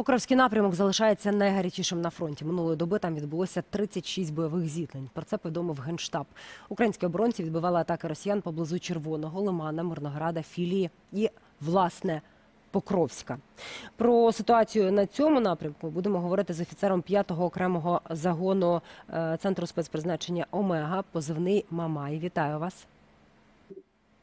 Покровський напрямок залишається найгарячішим на фронті. Минулої доби там відбулося 36 бойових зіткнень. Про це повідомив генштаб. Українські оборонці відбивали атаки росіян поблизу Червоного, Лимана, Мирнограда, Філії і власне Покровська. Про ситуацію на цьому напрямку будемо говорити з офіцером 5-го окремого загону е, центру спецпризначення Омега, позивний Мамай. Вітаю вас.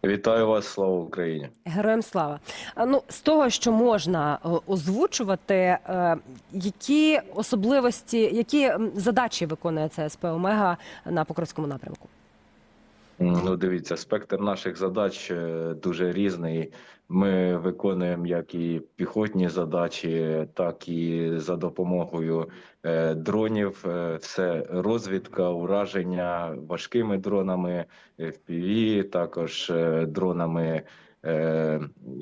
Вітаю вас, слава Україні. Героям слава. Ну, з того, що можна е, озвучувати, е, які особливості, які задачі виконує ЦСП Омега на Покровському напрямку? Ну, дивіться, спектр наших задач е, дуже різний. Ми виконуємо як і піхотні задачі, так і за допомогою е, дронів. Е, Це розвідка, ураження важкими дронами, FPV, також дронами,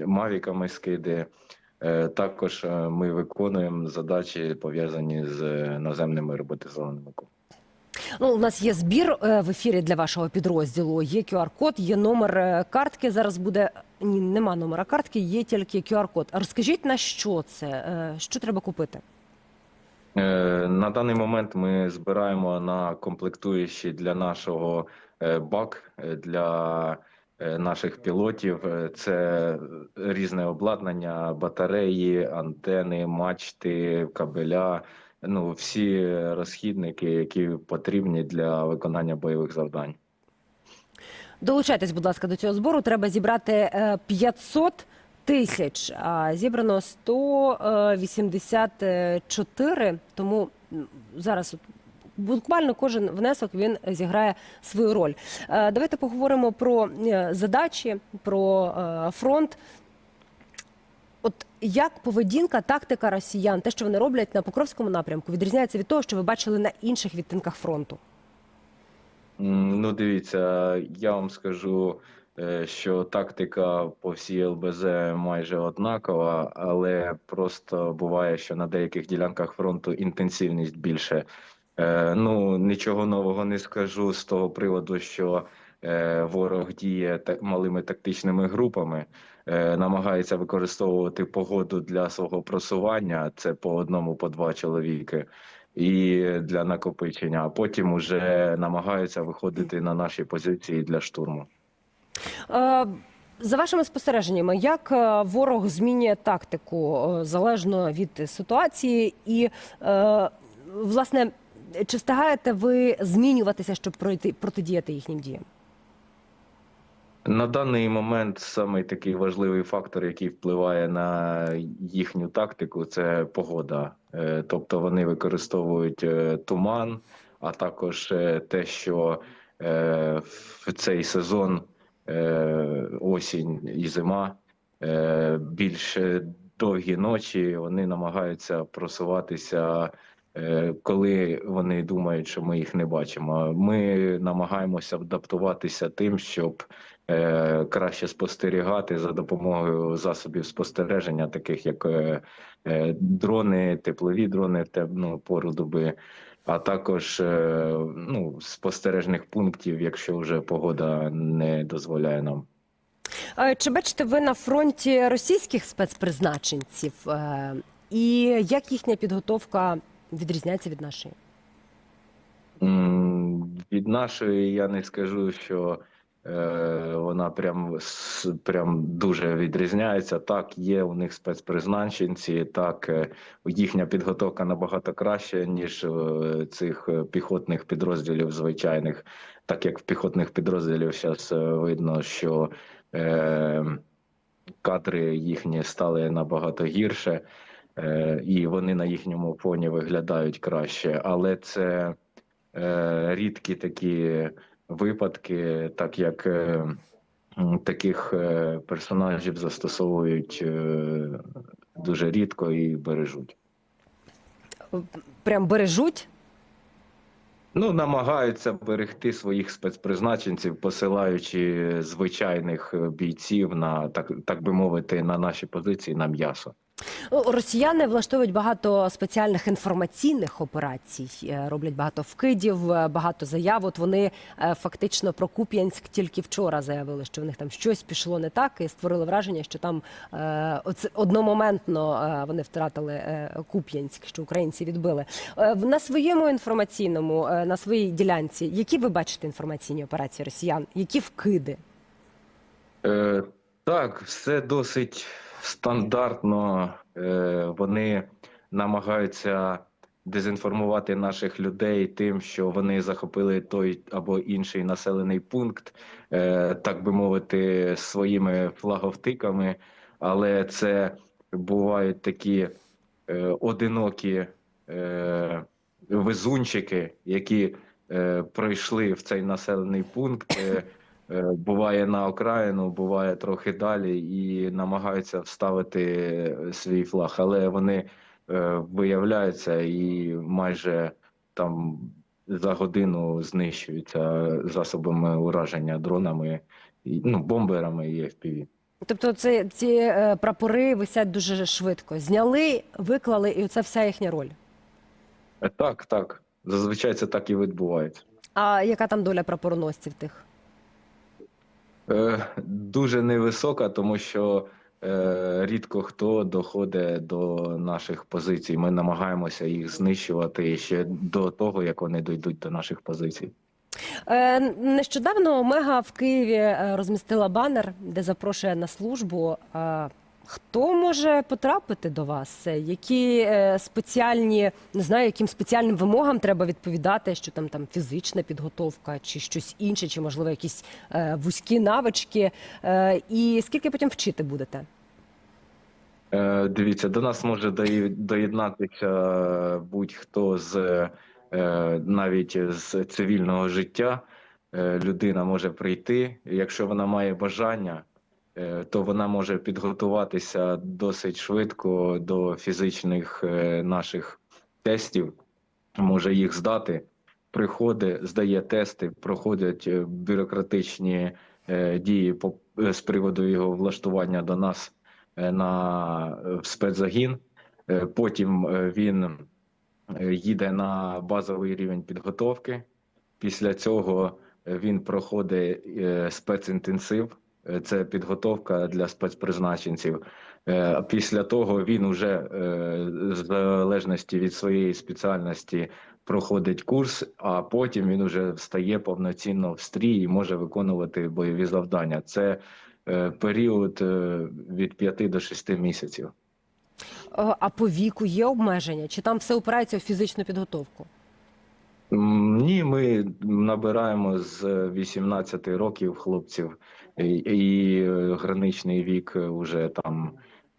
мавіками скиди. Також ми виконуємо задачі пов'язані з наземними роботизованими комплексами. Ну, у нас є збір е, в ефірі для вашого підрозділу. Є QR-код, є номер е, картки. Зараз буде ні, нема номера картки, є тільки QR-код. Розкажіть на що це? Е, Що треба купити? На даний момент ми збираємо на комплектуючі для нашого БАК для наших пілотів. Це різне обладнання, батареї, антени, мачти, кабеля. Ну, всі розхідники, які потрібні для виконання бойових завдань. Долучайтесь, будь ласка, до цього збору. Треба зібрати е, 500 тисяч, а зібрано 184, тому зараз буквально кожен внесок він зіграє свою роль. Е, Давайте поговоримо про е, задачі, про е, фронт. От як поведінка, тактика росіян, те, що вони роблять на Покровському напрямку, відрізняється від того, що ви бачили на інших відтинках фронту? Ну, дивіться, я вам скажу, е, що тактика по всій ЛБЗ майже однакова, але просто буває, що на деяких ділянках фронту інтенсивність більше. Е, Ну, нічого нового не скажу з того приводу, що е, ворог діє малими тактичними групами, намагається використовувати погоду для свого просування. Це по одному, по два чоловіки і для накопичення, а потім уже намагаються виходити на наші позиції для штурму. Е, За вашими спостереженнями, як е, ворог змінює тактику е, залежно від ситуації, і е, власне чи встигаєте ви змінюватися, щоб пройти протидіяти їхнім діям? На даний момент самий такий важливий фактор, який впливає на їхню тактику, це погода. Е, Тобто вони використовують е, туман, а також е, те, що в цей сезон осінь і зима більш довгі ночі. Вони намагаються просуватися. Е, Коли вони думають, що ми їх не бачимо, ми намагаємося адаптуватися тим, щоб е, краще спостерігати за допомогою засобів спостереження, таких як е, дрони, теплові дрони в темну пору доби, а також ну, спостережних пунктів, якщо вже погода не дозволяє нам. Чи бачите ви на фронті російських спецпризначенців? І як їхня підготовка відрізняється від нашої? Від нашої я не скажу, що е, вона прям, прям дуже відрізняється. Так, є у них спецпризначенці, так, е, їхня підготовка набагато краще, ніж е, цих е, піхотних підрозділів звичайних. Так як в піхотних підрозділів зараз видно, що е, кадри їхні стали набагато гірше, і вони на їхньому фоні виглядають краще. Але це е, рідкі такі випадки, так як е, таких е, персонажів застосовують е, дуже рідко і бережуть. Прям бережуть? Ну, намагаються берегти своїх спецпризначенців, посилаючи звичайних е, бійців на так, так би мовити, на наші позиції на м'ясо. Ну, Росіяни влаштовують багато спеціальних інформаційних операцій, е, роблять багато вкидів, е, багато заяв. От вони е, фактично про Куп'янськ тільки вчора заявили, що в них там щось пішло не так, і створили враження, що там одномоментно вони втратили Куп'янськ, що українці відбили. На своєму інформаційному, на своїй ділянці, які ви бачите інформаційні операції росіян, які вкиди? Е, так, все досить стандартно. Е, вони намагаються дезінформувати наших людей тим, що вони захопили той або інший населений пункт, е, так би мовити, своїми флаговтиками, але це бувають такі е, одинокі везунчики, які пройшли в цей населений пункт. Е, е, буває на окраїну, буває трохи далі, і намагаються вставити свій флаг, але вони е, виявляються і майже там за годину знищуються засобами ураження дронами, ну, бомберами і FPV. Тобто, це ці е, прапори висять дуже швидко. Зняли, виклали, і це вся їхня роль. Е, Так, так. Зазвичай це так і відбувається. А яка там доля прапороносців тих? Е, Дуже невисока, тому що е, рідко хто доходить до наших позицій. Ми намагаємося їх знищувати ще до того, як вони дійдуть до наших позицій. Е, нещодавно Омега в Києві розмістила банер, де запрошує на службу. Е, хто може потрапити до вас? Е, Які е, спеціальні, не знаю, яким спеціальним вимогам треба відповідати, що там там фізична підготовка, чи щось інше, чи можливо якісь е, вузькі навички? Е, і скільки потім вчити будете? Е, Дивіться, до нас може доєднатися будь-хто з е, навіть з цивільного життя. Е, Людина може прийти. Якщо вона має бажання, е, то вона може підготуватися досить швидко до фізичних е, наших тестів, може їх здати. Приходить, здає тести, проходять е, бюрократичні е, дії е, з приводу його влаштування до нас е, на е, спецзагін. Е, Потім е, він е, їде на базовий рівень підготовки. Після цього е, він проходить е, спецінтенсив. Е, Це підготовка для спецпризначенців. Е, Після того він уже е, в залежності від своєї спеціальності проходить курс, а потім він уже встає повноцінно в стрій і може виконувати бойові завдання. Це період від 5 до 6 місяців. А по віку є обмеження? Чи там все опирається у фізичну підготовку? Ні, ми набираємо з 18 років хлопців, і, і е, граничний вік вже там,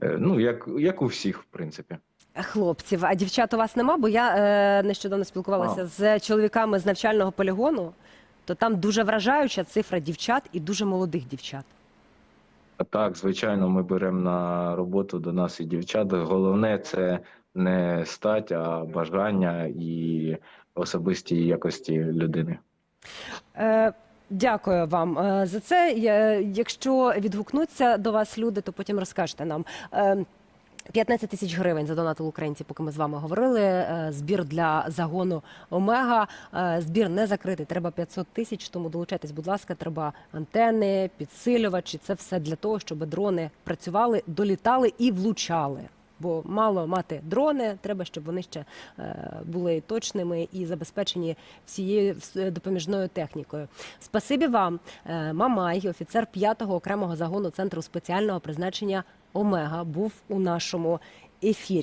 е, ну як, як у всіх, в принципі. Хлопців, а дівчат у вас нема? Бо я е, нещодавно спілкувалася А. з чоловіками з навчального полігону, то там дуже вражаюча цифра дівчат і дуже молодих дівчат. Так, звичайно, ми беремо на роботу до нас і дівчат. Головне це не стать, а бажання і особисті якості людини. Е, дякую вам е, за це. Якщо відгукнуться до вас люди, то потім розкажете нам. Е, 15 тисяч гривень задонатили українці, поки ми з вами говорили. Е, Збір для загону Омега. Е, Збір не закритий. Треба 500 тисяч. Тому долучайтесь, будь ласка. Треба антени, підсилювачі. Це все для того, щоб дрони працювали, долітали і влучали. Бо мало мати дрони, треба, щоб вони ще е, були точними і забезпечені всією вс- допоміжною технікою. Спасибі вам, Е, Мамай, офіцер 5-го окремого загону центру спеціального призначення Омега, був у нашому ефірі.